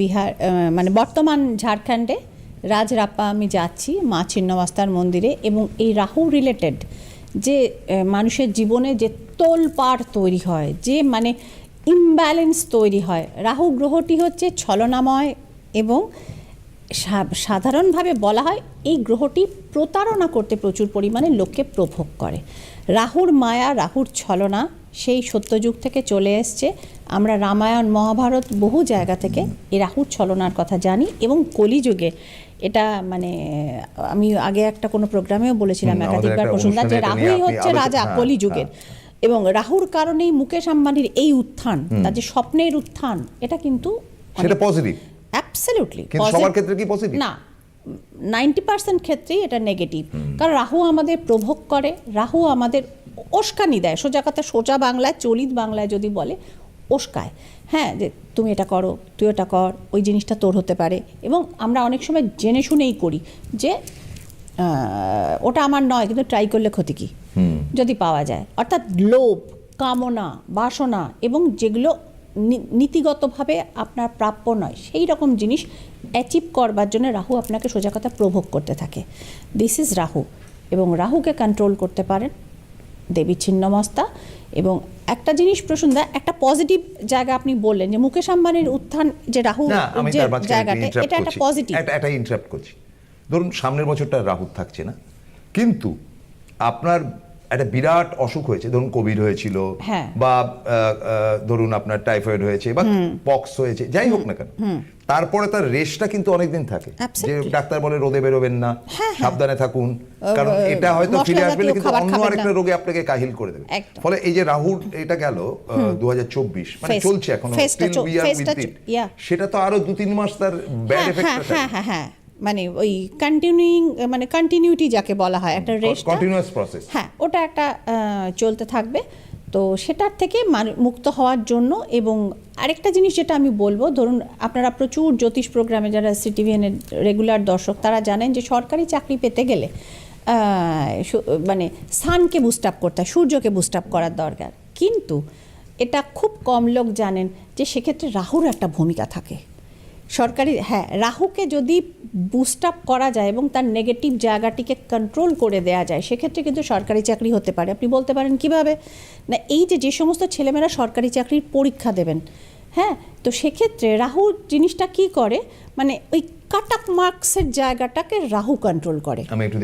বিহার মানে বর্তমান ঝাড়খণ্ডে রাজরাপ্পা আমি যাচ্ছি মা ছিন্নবাস্তার মন্দিরে এবং এই রাহু রিলেটেড যে মানুষের জীবনে যে তোলপাড় তৈরি হয়, যে মানে ইমব্যালেন্স তৈরি হয়, রাহু গ্রহটি হচ্ছে ছলনাময় এবং সাধারণভাবে বলা হয় এই গ্রহটি প্রতারণা করতে প্রচুর পরিমাণে লোককে প্রভোগ করে। রাহুর মায়া রাহুর ছলনা সেই সত্যযুগ থেকে চলে এসছে। আমরা রামায়ণ মহাভারত বহু জায়গা থেকে এই রাহুর ছলনার কথা জানি এবং কলিযুগে এটা মানে আমি আগে একটা কোনো প্রোগ্রামেও বলেছিলাম একাধিকবার প্রসঙ্গ যে রাহুই হচ্ছে রাজা হ্যাঁ, কলিযুগের এবং রাহুর কারণেই মুকেশ আম্বানির এই উত্থান তার যে স্বপ্নের উত্থান এটা কিন্তু সেটা পজিটিভ অ্যাবসলিউটলি কিন্তু সবার ক্ষেত্রে কি positive? না নাইনটি পার্সেন্ট ক্ষেত্রেই এটা নেগেটিভ কারণ রাহু আমাদের প্রভোগ করে রাহু আমাদের ওস্কানি দেয়। সোজা কথা সোজা বাংলায় চলিত বাংলায় যদি বলে ওস্কায় হ্যাঁ যে তুমি এটা করো তুই এটা কর ওই জিনিসটা তোর হতে পারে। এবং আমরা অনেক সময় জেনে শুনেই করি যে ওটা আমার নয় কিন্তু ট্রাই করলে ক্ষতি কি? যদি পাওয়া যায়। অর্থাৎ লোভ কামনা বাসনা এবং যেগুলো নীতিগতভাবে আপনার প্রাপ্য নয়। সেই রকম জিনিস অ্যাচিভ করবার জন্য রাহু আপনাকে সোজা কথা প্রভোগ করতে থাকে। This is Rahu. এবং রাহুকে কন্ট্রোল করতে পারেন দেবী ছিন্নমস্তা। এবং একটা জিনিস প্রসন্দা একটা পজিটিভ জায়গা আপনি বললেন যে মুকেশ আম্বানির উত্থান যে রাহু যে জায়গাটা এটা একটা পজিটিভ একটা ইন্টারাপ্ট করছি। ধরুন সামনের বছরটা রাহু থাকছে না। কিন্তু আপনার একটা বিরাট অসুখ হয়েছে ধরুন কোভিড হয়েছিল হ্যাঁ। বা ধরুন আপনার টাইফয়েড হয়েছে বা পক্স হয়েছে যাই হোক না কেন। তারপরে তার রেশটা কিন্তু অনেকদিন থাকে। যে ডাক্তার বলে রোদে বেরোবেন না হ্যাঁ, হ্যাঁ। সাবধানে থাকুন কারণ এটা হয়তো ফিরে আসবে কিন্তু অন্য আরেকটা রোগে আপনাকে কাহিল করে দেবে। ফলে এই যে রাহুর এটা গেল দু হাজার চব্বিশ মানে চলছে এখন. সেটা তো আরও দু তিন মাস তার ব্যাড এফেক্ট মানে ওই কন্টিনিউইং মানে কন্টিনিউটি যাকে বলা হয় একটা রেস্ট কন্টিনিউয়াস প্রসেস হ্যাঁ ওটা একটা চলতে থাকবে। তো সেটার থেকে মানু- মুক্ত হওয়ার জন্য এবং আরেকটা জিনিস যেটা আমি বলব ধরুন আপনারা প্রচুর জ্যোতিষ প্রোগ্রামে যারা সিটিভিএনের রেগুলার দর্শক তারা জানেন যে সরকারি চাকরি পেতে গেলে মানে সানকে বুস্ট আপ করতে হয় সূর্যকে বুস্ট আপ করার দরকার। কিন্তু এটা খুব কম লোক জানেন যে সেক্ষেত্রে রাহুর একটা ভূমিকা থাকে। সরকারি হ্যাঁ রাহুকে যদি বুস্ট আপ করা যায় এবং তার নেগেটিভ জায়গাটিকে কন্ট্রোল করে দেওয়া যায়, সেক্ষেত্রে কিন্তু সরকারি চাকরি হতে পারে। আপনি বলতে পারেন কীভাবে? না, এই যে যে সমস্ত ছেলেমেয়েরা সরকারি চাকরির পরীক্ষা দেবেন হ্যাঁ তো সেক্ষেত্রে রাহু জিনিসটা কি করে? মানে ওই কাট আপ মার্কসের জায়গাটাকে রাহু কন্ট্রোল করে। আমি একটু